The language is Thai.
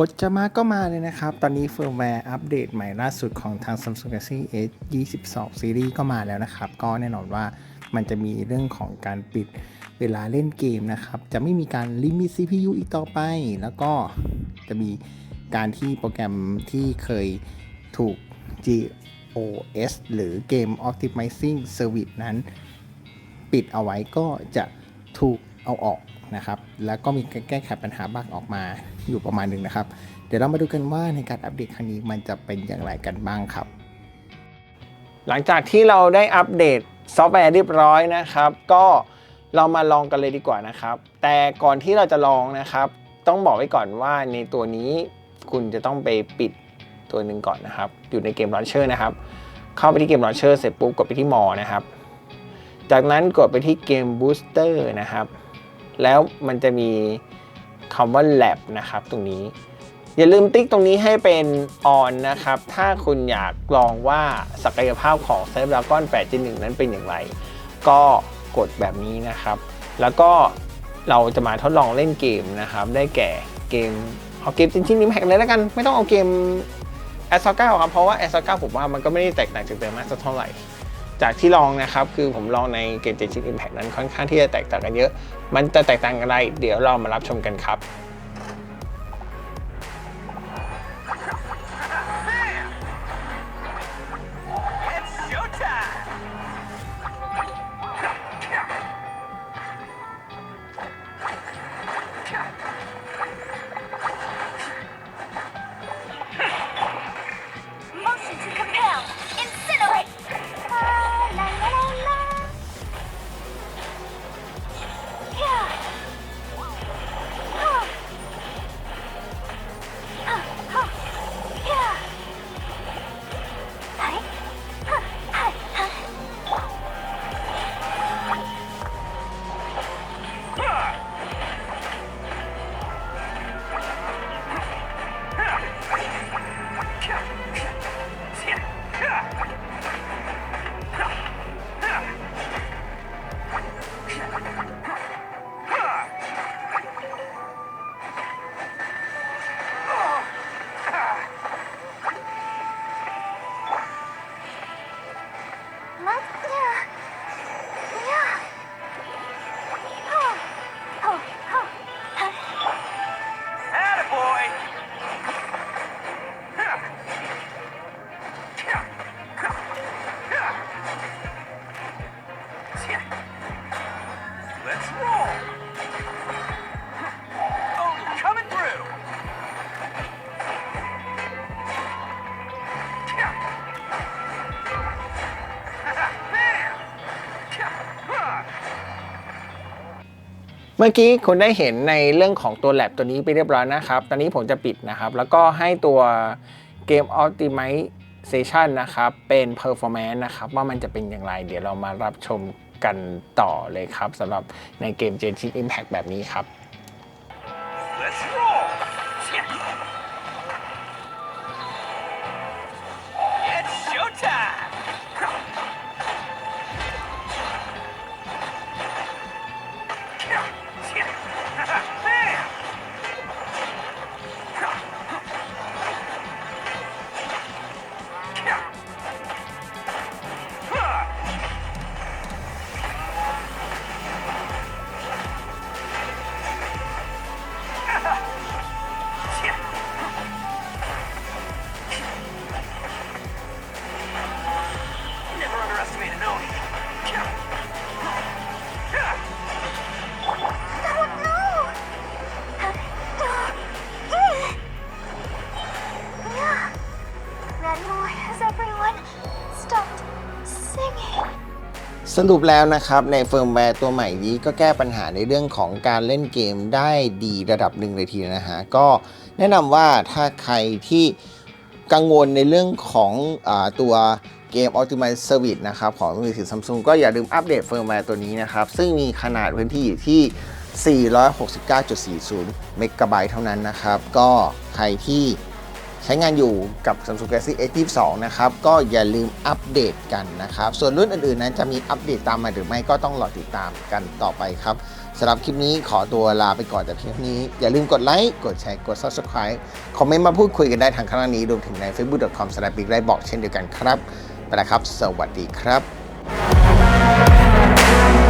บทจะมาก็มาเลยนะครับ ตอนนี้เฟิร์มแวร์อัปเดตใหม่ล่าสุดของทาง Samsung Galaxy S 22 Series ก็มาแล้วนะครับ ก็แน่นอนว่ามันจะมีเรื่องของการปิดเวลาเล่นเกมนะครับ จะไม่มีการลิมิต CPU อีกต่อไป แล้วก็จะมีการที่โปรแกรมที่เคยถูก GOS หรือ Game Optimizing Service นั้น ปิดเอาไว้ก็จะถูกเอาออก นะครับ แล้วก็มีการแก้ไขปัญหาบั๊กออกมาอยู่ประมาณหนึ่งนะครับ เดี๋ยวเรามาดูกันว่าในการอัปเดตครั้งนี้มันจะเป็นอย่างไรกันบ้างครับ หลังจากที่เราได้อัปเดตซอฟต์แวร์เรียบร้อยนะครับ ก็เรามาลองกันเลยดีกว่านะครับ แต่ก่อนที่เราจะลองนะครับ ต้องบอกไว้ก่อนว่าในตัวนี้คุณจะต้องไปปิดตัวหนึ่งก่อนนะครับ อยู่ในเกม Launcher นะครับ เข้าไปที่เกม Launcher เสร็จปุ๊บกดไปที่ More นะครับ จากนั้นกดไปที่เกม Booster นะครับ แล้วมันจะมีคำว่า Lab นะครับตรงนี้ อย่าลืมติ๊กตรงนี้ให้เป็น on นะครับ ถ้าคุณอยากลองว่าศักยภาพของ Snapdragon 8 Gen 1นั้นเป็นอย่างไร ก็กดแบบนี้นะครับ แล้วก็เราจะมาทดลองเล่นเกมนะครับ ได้แก่เกมเอาเกมจริงๆนิมแฮกเลยแล้วกัน ไม่ต้องเอาเกม a s 9ครับ เพราะว่า a s 9ผมว่ามันก็ไม่ได้แตกต่างจากเดิมมากสักเท่าไหร่ จากที่ลองนะครับ คือผมลองในเกมเจชิ Impact นั้นค่อนข้างที่จะแตกต่างกันเยอะ มันจะแตกต่างกันอะไร เดี๋ยวเรามารับชมกันครับ Let's roll! เมื่อกี้คุณได้เห็นในเรื่องของตัว lab ตัวนี้ไปเรียบร้อยนะครับ ตอนนี้ผมจะปิดนะครับ แล้วก็ให้ตัวเกม optimization นะครับ เป็น performance นะครับ ว่ามันจะเป็นอย่างไร เดี๋ยวเรามารับชมกันต่อเลยครับสำหรับในเกม Genshin Impact แบบนี้ครับ สรุปแล้วนะครับ ในเฟิร์มแวร์ตัวใหม่นี้ก็แก้ปัญหาในเรื่องของการเล่นเกมได้ดีระดับหนึ่งเลยทีเดียนะฮะ ก็แนะนำว่าถ้าใครที่กังวลในเรื่องของอตัวเกม Optimize Service นะครับ ของมือถือ Samsung ก็อย่าลืมอัปเดตเฟิร์มแวร์ตัวนี้นะครับ ซึ่งมีขนาดพื้นที่อยู่ที่ 469.40 เมกะไบต์เท่านั้นนะครับ ก็ใครที่ ใช้งานอยู่กับ Samsung Galaxy S22 นะครับ ก็อย่าลืมอัปเดตกันนะครับ ส่วนรุ่นอื่นๆ นั้นจะมีอัปเดตตามมาหรือไม่ก็ต้องรอติดตามกันต่อไปครับสำหรับคลิปนี้ขอตัวลาไปก่อนแต่เพียงนี้ อย่าลืมกดไลค์กดแชร์กด Subscribe คอมเมนต์มาพูดคุยกันได้ทางข้างล่างนี้รวมถึงใน facebook.com สำหรับบิ๊กไบอกเช่นเดียวกันครับไปแล้วครับ สวัสดีครับ